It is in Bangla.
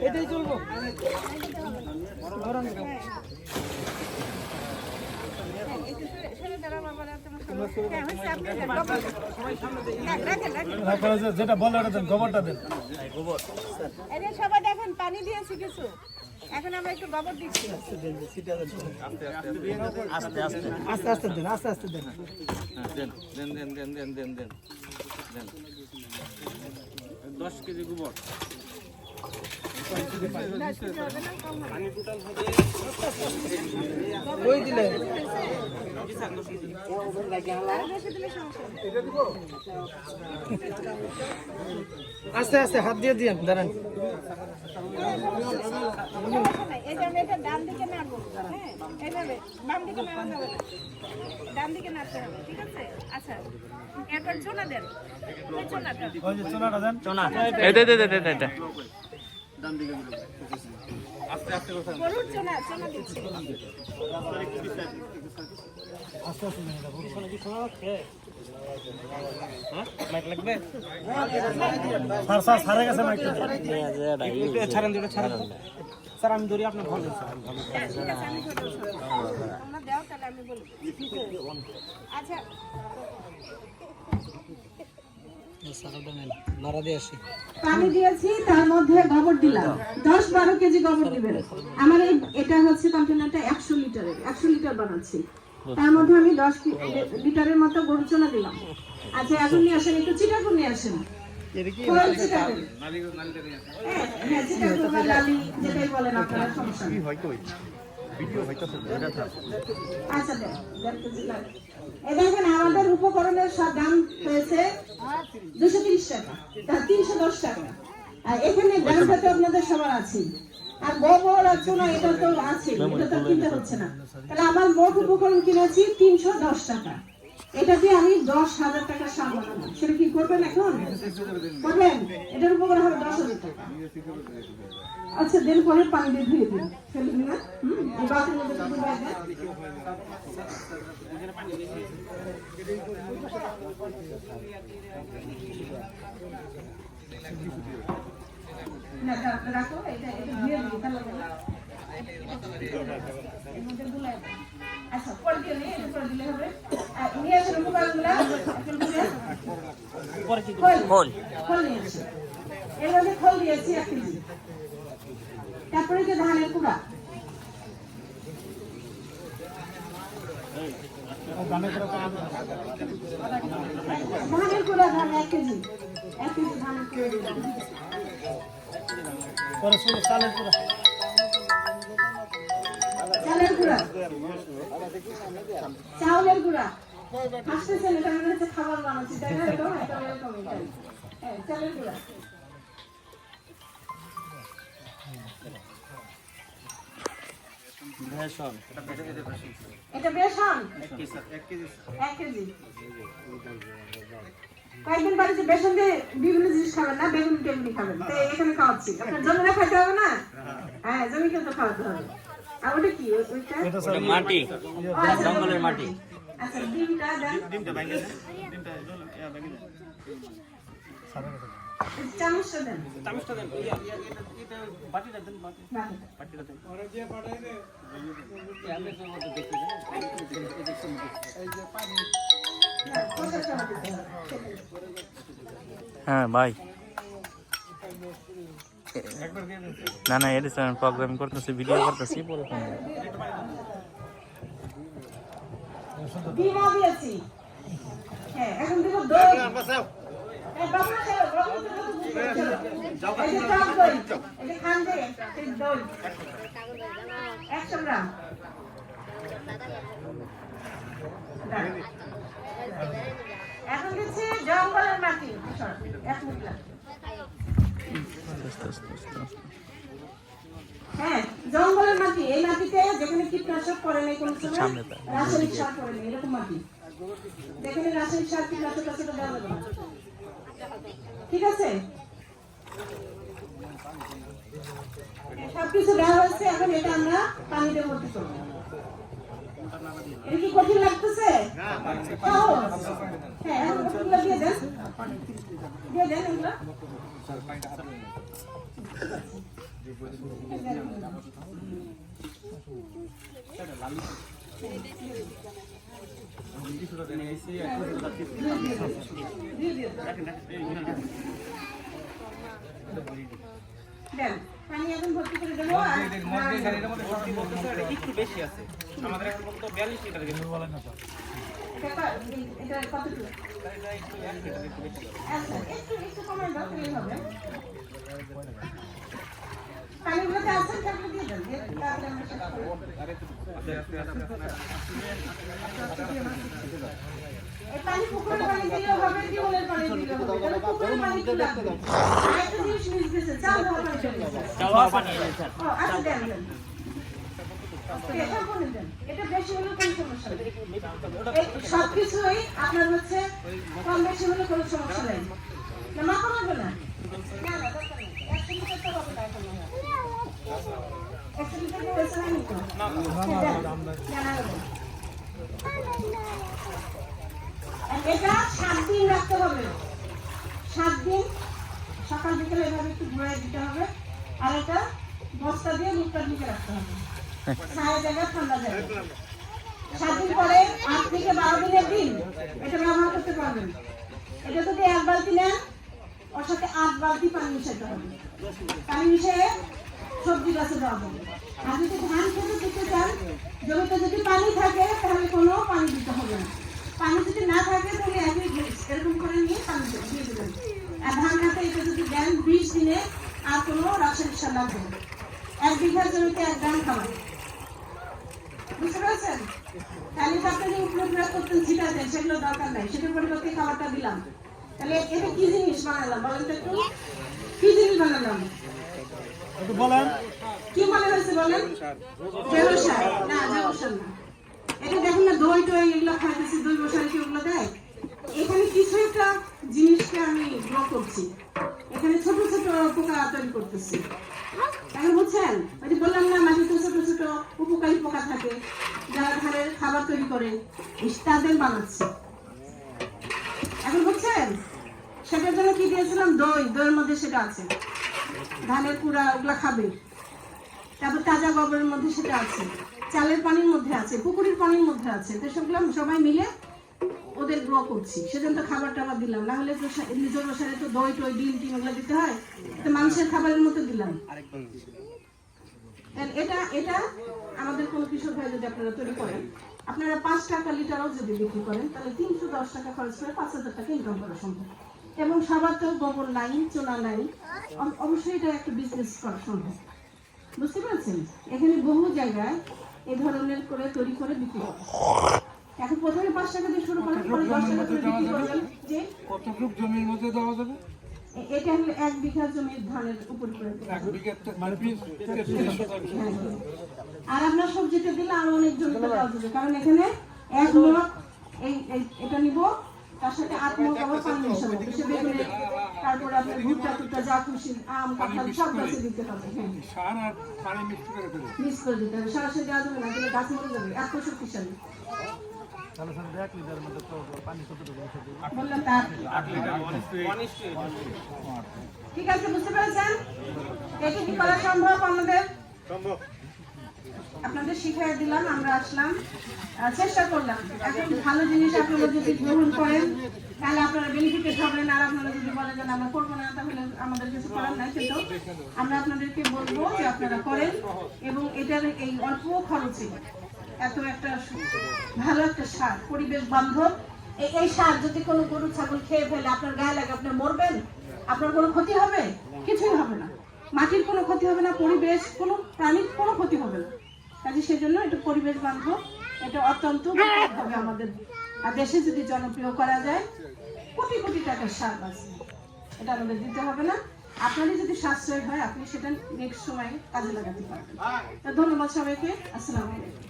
এটাই চলবো যেটা বলে দেন গোবরটা দেন যে সবাই দেখেন পানি দিয়েছি কিছু এখন আমরা একটু গোবর দিচ্ছি আস্তে আস্তে আস্তে আস্তে দেন আস্তে আস্তে হ্যাঁ, দেন দেন দেন দেন দেন দেন দেন দেন দশ কেজি গোবর। কই দিলে আস্তে আস্তে হাত দিয়ে দিয়ে দাঁড়ান। চোনা দেন। চোনা দে দে দে ডান দিকে হ্যাঁ? স্যার দুটো ছাড়েন। স্যার আমি ধরি আপনার ভালো আচ্ছা পানি দিয়েছি তার মধ্যে গোবর দিলাম। দশ বারো কেজি গোবর দিবেন। আমার এই এটা হচ্ছে কন্টেনারটা একশো লিটারের একশো লিটার বানাচ্ছি। তার মধ্যে আমি দশ লিটারের মতো গরু চোনা দিলাম। আচ্ছা এখন নিয়ে আসেন একটু চিটাকুর নিয়ে আসেন। হ্যাঁ, হ্যাঁ, বা লালি, যেটাই বলেন আপনারা, সমস্যা আচ্ছা দেখেন আমাদের উপকরণের সব দাম হয়েছে দুশো তিরিশ টাকা তিনশো দশ টাকা। আর এখানে দামটা তো আপনাদের সবার আছে আর গোবর আর চুনা এটা তো আছে এটা তো কিনতে হচ্ছে না। তাহলে আমার মোট উপকরণ কিনেছি তিনশো দশ টাকা। এটা দিয়ে আমি দশ হাজার টাকা সার সেটা কি করবেন এখন? করবেন? এটার উপকরণ হবে দশ হাজার টাকা। আচ্ছা দেন পরে পানি দিয়ে ধুয়ে দিন। ফেলে দিন না? হুম এই মধ্যে একটু ডুবাই দেন। না রাখো এটা এটা ধুয়ে দিন তাহলে এর মধ্যে আচ্ছা পরে দিয়ে নিয়ে পরে দিলে হবে। নিয়ে আসেন উপকরণগুলো এখন খোল। খোল। নিয়ে এর মধ্যে খোল দিয়েছি এক কেজি। তারপরে যে ধানের কুড়া। ধানের কুড়া ধান এক কেজি। এক কেজি ধানের চালের চালের খাবার বানাচ্ছি এটাই হ্যাঁ বেসন এটা বেসন 1 কেজি 1 কেজি 1 কেজি। কয়েকদিন পরে যে বেসন দিয়ে বিভিন্ন জিনিস খাবেন না বেগুন টেমনি খাবেন? তো এখানে খাওয়াচ্ছি। আপনার জমিরা খাইতে হবে না? হ্যাঁ জমি কিন্তু খাওয়াতে হবে। মাটি। আচ্ছা, জঙ্গলের মাটি। আচ্ছা, হ্যাঁ ভাই। না না এটা প্রোগ্রাম করতেছি ভিডিও করতেছি ফোন দিয়েছি। হ্যাঁ এখন দিব দই। এখন জঙ্গলের মাটি হ্যাঁ জঙ্গলের মাটি এই মাটিতে যেখানে কীটনাশক পড়ে নেই কোনো সময় রাসায়নিক সার পড়ে নেই এরকম মাটি যেখানে রাসায়নিক সার কীটনাশক আছে ঠিক আছে? সবকিছু দেওয়া হয়েছে এখন এটা আমরা পানিতে ভর্তি করব। এটা কি কঠিন লাগতেছে? হ্যাঁ দিয়ে দেন। দিয়ে দেন এগুলো দেন পানি এখন ভর্তি করে দেবো আর এর মধ্যে স্যার এর মধ্যে সত্যি বলতেছে এটা একটু বেশি আছে। আমাদের এখন পর্যন্ত বিয়াল্লিশ লিটার গেছে এটা কা- এটা কতটুকু? একটু একটু বেশি একটু একটু কমাই দাও তাহলেই হবে। পানিগুলোতে আছে থাকলে দিয়ে দেন তারপরে আমরা শেষ করব। এই পানি পুকুরের পানি দিলেও হবে টিউবওয়েলের সবকিছুই আপনার হচ্ছে কম বেশি হলে কোনো সমস্যা নেই মাখা হবে না এটা সাত দিন রাখতে হবে সাত দিন সকাল বিকেলে ঘুরাই দিতে হবে। আর এটা বস্তা দিয়ে মুখটা ঢুকে রাখতে হবে। ছায়া জায়গা ঠান্ডা জায়গা। সাত পরে আট থেকে বারো দিনের দিন এটা ব্যবহার করতে পারবেন। এটা যদি এক বালতি নেন, ওর সাথে আট বালতি পানি মিশাতে হবে। পানি মিশিয়ে সবজি গাছে দেওয়া হবে। আর যদি ধান খেতে দিতে চান, জমিতে যদি পানি থাকে, তাহলে কোনো পানি দিতে হবে না। পানি যদি না থাকে, তাহলে একই এরকম করে নিয়ে পানি দিয়ে দেবেন। আর ধান দেন বিশ দিনে আর কোনো রাসায়নিক সার লাগবে না। এক বিঘা জমিতে এক গ্রাম খাবার বুঝতে পারছেন? তাহলে তো আপনি যে প্রয়োগ করতেন ছিটাতেন সেগুলো দরকার নাই। সেটার পরিবর্তে খাবারটা দিলাম। তাহলে এটা কি জিনিস বানালাম? বলেন তো একটু। কি জিনিস বানালাম? বলেন। কি মনে হয়েছে বলেন? জৈব সার। না জৈব সার না। এটা দেখুন না দই টই এগুলো খাইতেছি দই মশারি কি ওগুলো দেয়? এখানে কিছু একটা জিনিসকে আমি গ্রো করছি। এখানে ছোট ছোট পোকা তৈরি করতেছি। এখন বুঝছেন? ওই যে বললাম না মাটিতে ছোট ছোট উপকারী পোকা থাকে। যারা ধানের খাবার তৈরি করে তাদের বানাচ্ছি। এখন বুঝছেন? সেটার জন্য কি দিয়েছিলাম? দই। দইয়ের মধ্যে সেটা আছে। ধানের কুড়া, ওগুলা খাবে। তারপর তাজা গোবরের মধ্যে সেটা আছে। চালের পানির মধ্যে আছে, পুকুরের পানির মধ্যে আছে। তো সেগুলো সবাই মিলে ওদের গ্রো করছি। সেজন্য তো খাবার টাবার দিলাম। না হলে নিজের বসারে তো দই টই ডিম টিম এগুলো দিতে হয়। তো মানুষের খাবারের মতো দিলাম। এটা এটা আমাদের কোনো কৃষক ভাই যদি আপনারা তৈরি করেন আপনারা পাঁচ টাকা লিটারও যদি বিক্রি করেন তাহলে তিনশো দশ টাকা খরচ করে পাঁচ হাজার টাকা ইনকাম করা সম্ভব। এবং সবার তো গোবর নাই চোনা নাই অবশ্যই এটা একটা বিজনেস করা সম্ভব। বুঝতে পারছেন? এখানে বহু জায়গায় এ ধরনের করে তৈরি করে বিক্রি করে। 10 টাকা দিয়ে শুরু করেন পরে 10 টাকা দিয়ে বিক্রি করবেন যে কতটুক জমির মধ্যে দেওয়া যাবে? এটা হলো এক বিঘা জমির ধানের উপর করে এক বিঘা মানে হ্যাঁ, হ্যাঁ। আর আপনার সবজিটা দিলে আরও অনেক জমিতে দেওয়া যাবে। কারণ এখানে এক লট এই এটা নিব তার সাথে আত্মক আবার পানি সব সে বেগুনে তারপর আপনি ভুট্টা টুট্টা যা খুশি আম কাঁঠাল সব গাছে দিতে হবে। হ্যাঁ। সার আর পানি মিক্স করে দিতে হবে মিক্স করে দিতে হবে। সার সে দেওয়া যাবে না তাহলে গাছ মরে যাবে। এত শক্তিশালী। আপনাদের শিখাই দিলাম, আমরা আসলাম। চেষ্টা করলাম। এখন ভালো জিনিস আপনারা যদি গ্রহণ করেন, তাহলে আপনারা বেনিফিটেড হবেন আর আপনারা যদি বলেন যে আমরা করব না, তাহলে আমাদের কিছু করার নাই কিন্তু আমরা আপনাদেরকে বলব যে আপনারা করেন এবং এটার এই অল্প খরচে এত একটা ভালো একটা সার পরিবেশ বান্ধব। এই- সার যদি কোনো গরু, ছাগল খেয়ে ফেলে, আপনার গায়ে লাগে, আপনি মরবেন? আপনার কোনো ক্ষতি হবে? কিছুই হবে না। মাটির কোনো ক্ষতি হবে না, পরিবেশ, কোনো প্রাণীর কোনো ক্ষতি হবে না। কাজে সেজন্য এটা পরিবেশ বান্ধব, এটা অত্যন্ত হবে আমাদের। আর দেশে যদি জনপ্রিয় করা যায়, কোটি কোটি টাকার সার আছে। এটা আমাদের দিতে হবে না। আপনারই যদি সাশ্রয় হয়, আপনি সেটা নেক্সট সময় কাজে লাগাতে পারবেন। ধন্যবাদ সবাইকে। আসসালামু আলাইকুম।